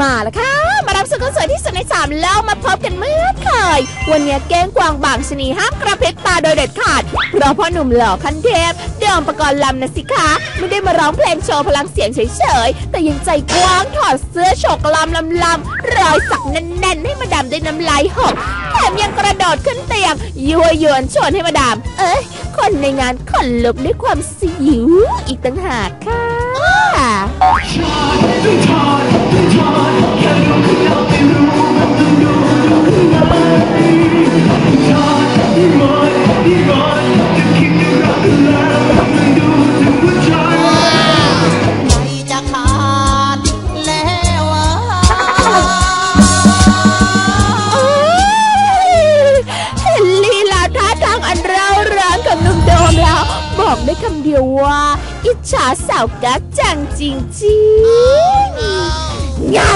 มาแล้วค่ะ มารับสุดคนสวยที่สุดในสามโลกมาพบกันเมื่อเคย วันนี้เก้งกวางบางชนีห้ามกระพริบตาโดยเด็ดขาด เพราะพ่อหนุ่มหล่อคันเทพเดิมประกรณ์ลำนะสิคะ ไม่ได้มาร้องเพลงโชว์พลังเสียงเฉยๆ แต่ยังใจกว้างถอดเสื้อโชกลำลำลำรอยสักแน่นๆ ให้มาดามด้วยน้ำลายหกแถมยังกระโดดขึ้นเตียงยั่วยวนชวนให้มาดาม เอ้ยคนในงานขนลุกด้วยความสิวอีกต่างหากค่ะ หนุ่มโดมแล้ว บอกได้คำเดียวว่า อิจฉาสาวกั๊กจังจริงๆเงา